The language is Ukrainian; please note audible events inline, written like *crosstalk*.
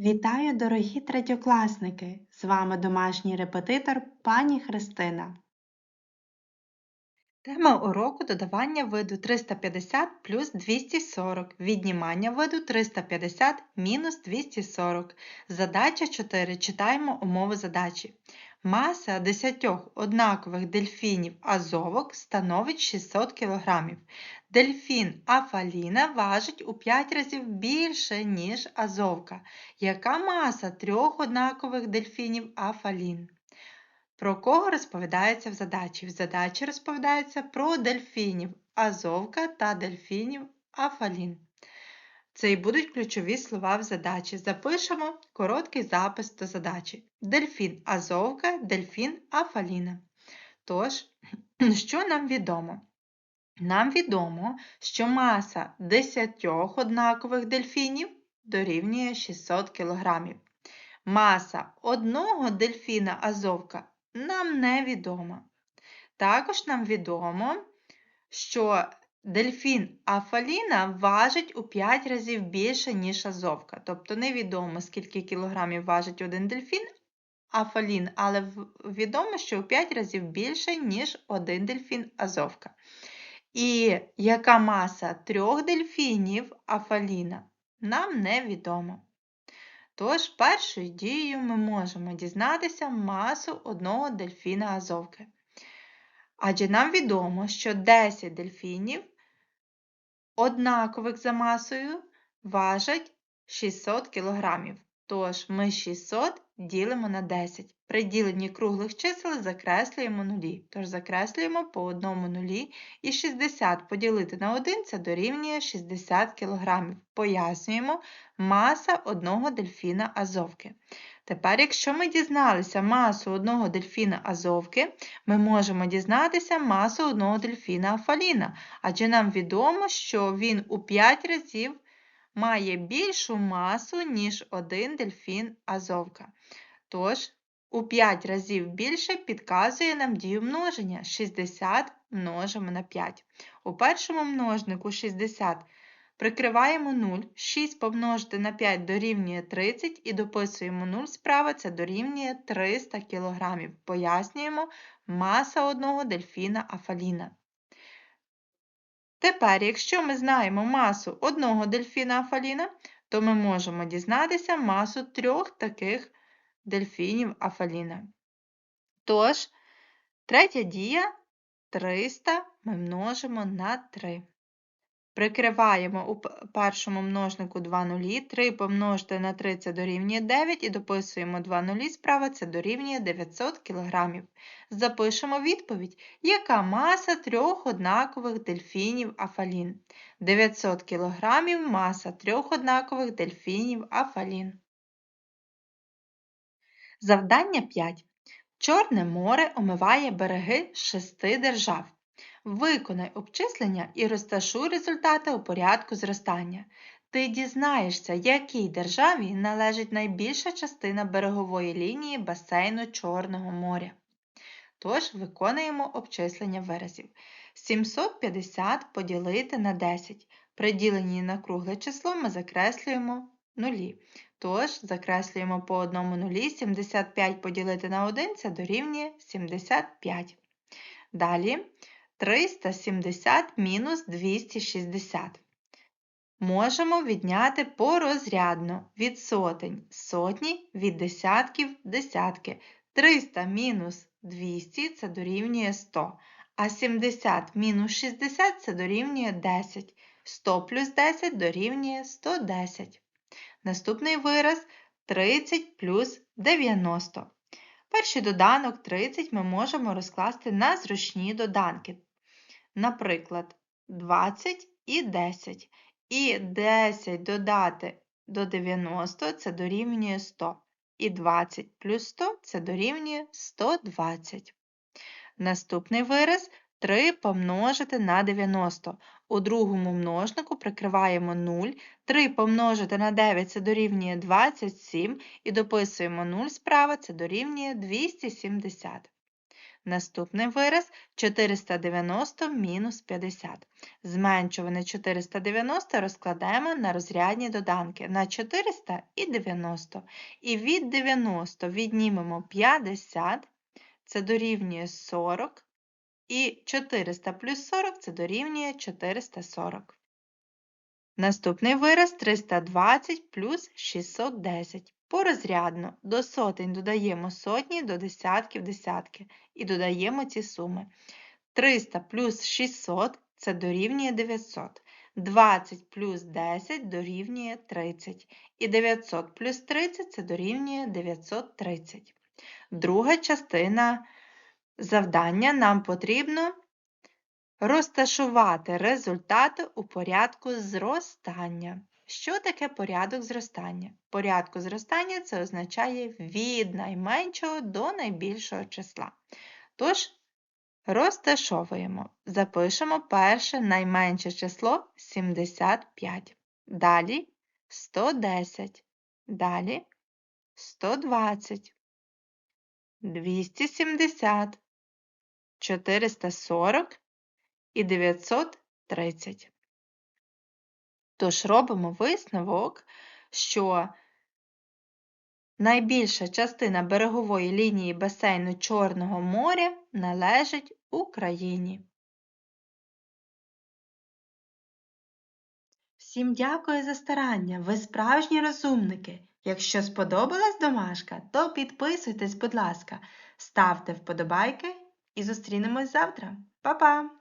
Вітаю, дорогі третьокласники! З вами домашній репетитор пані Христина. Тема уроку додавання виду 350 плюс 240, віднімання виду 350 мінус 240. Задача 4. Читаємо умови задачі. Маса 10 однакових дельфінів азовок становить 600 кг. Дельфін Афаліна важить у 5 разів більше, ніж азовка. Яка маса трьох однакових дельфінів Афалін? Про кого розповідається в задачі? В задачі розповідається про дельфінів Азовка та дельфінів Афалін. Це і будуть ключові слова в задачі. Запишемо короткий запис до задачі. Дельфін Азовка, дельфін Афаліна. Тож, *clears throat* що нам відомо? Нам відомо, що маса 10 однакових дельфінів дорівнює 600 кг. Маса одного дельфіна Азовка нам невідомо. Також нам відомо, що дельфін Афаліна важить у 5 разів більше, ніж азовка. Тобто невідомо, скільки кілограмів важить один дельфін Афалін, але відомо, що у 5 разів більше, ніж один дельфін азовка. І яка маса трьох дельфінів Афаліна, нам невідомо. Тож, першою дією ми можемо дізнатися масу одного дельфіна азовки. Адже нам відомо, що 10 дельфінів однакових за масою важать 600 кг. Тож ми 600 ділимо на 10. При діленні круглих чисел закреслюємо нулі. Тож закреслюємо по одному нулі і 60 поділити на 1 це дорівнює 60 кг. Пояснюємо маса одного дельфіна азовки. Тепер, якщо ми дізналися масу одного дельфіна азовки, ми можемо дізнатися масу одного дельфіна афаліна, адже нам відомо, що він у 5 разів має більшу масу, ніж один дельфін азовка. Тож, у 5 разів більше підказує нам дію множення. 60 множимо на 5. У першому множнику 60 прикриваємо 0, 6 помножити на 5 дорівнює 30 і дописуємо 0 справа, це дорівнює 300 кг. Пояснюємо маса одного дельфіна афаліна. Тепер, якщо ми знаємо масу одного дельфіна Афаліна, то ми можемо дізнатися масу трьох таких дельфінів Афаліна. Тож, третя дія 300 ми множимо на 3. Прикриваємо у першому множнику 2 нулі, 3 помножити на 3 це дорівнює 9 і дописуємо 2 нулі справа це дорівнює 900 кг. Запишемо відповідь, яка маса трьох однакових дельфінів афалін. 900 кг маса трьох однакових дельфінів афалін. Завдання 5. Чорне море омиває береги шести держав. Виконай обчислення і розташуй результати у порядку зростання. Ти дізнаєшся, якій державі належить найбільша частина берегової лінії басейну Чорного моря. Тож, виконуємо обчислення виразів. 750 поділити на 10. При діленні на кругле число ми закреслюємо нулі. Тож, закреслюємо по одному нулі, 75 поділити на 1 це дорівнює 75. Далі 370 мінус 260. Можемо відняти порозрядно від сотень сотні, від десятків десятки. 300 мінус 200 це дорівнює 100, а 70 мінус 60 це дорівнює 10. 100 плюс 10 дорівнює 110. Наступний вираз 30 плюс 90. Перший доданок 30 ми можемо розкласти на зручні доданки наприклад, 20 і 10. І 10 додати до 90 це дорівнює 100. І 20 плюс 100 це дорівнює 120. Наступний вираз 3 помножити на 90. У другому множнику прикриваємо 0. 3 помножити на 9 це дорівнює 27. І дописуємо 0 справа, це дорівнює 270. Наступний вираз 490 мінус 50. Зменшуване 490 розкладаємо на розрядні доданки на 400 і 90. І від 90 віднімемо 50, це дорівнює 40, і 400 плюс 40 це дорівнює 440. Наступний вираз 320 плюс 610. Порозрядно до сотень додаємо сотні, до десятків десятки і додаємо ці суми. 300 плюс 600 це дорівнює 900. 20 плюс 10 дорівнює 30. І 900 плюс 30 це дорівнює 930. Друга частина завдання нам потрібно розташувати результати у порядку зростання. Що таке порядок зростання? Порядку зростання це означає від найменшого до найбільшого числа. Тож, розташовуємо. Запишемо перше найменше число 75. Далі 110. Далі 120. 270. 440 і 930. Тож робимо висновок, що найбільша частина берегової лінії басейну Чорного моря належить Україні. Всім дякую за старання. Ви справжні розумники. Якщо сподобалась домашка, то підписуйтесь, будь ласка, ставте вподобайки і зустрінемось завтра. Па-па!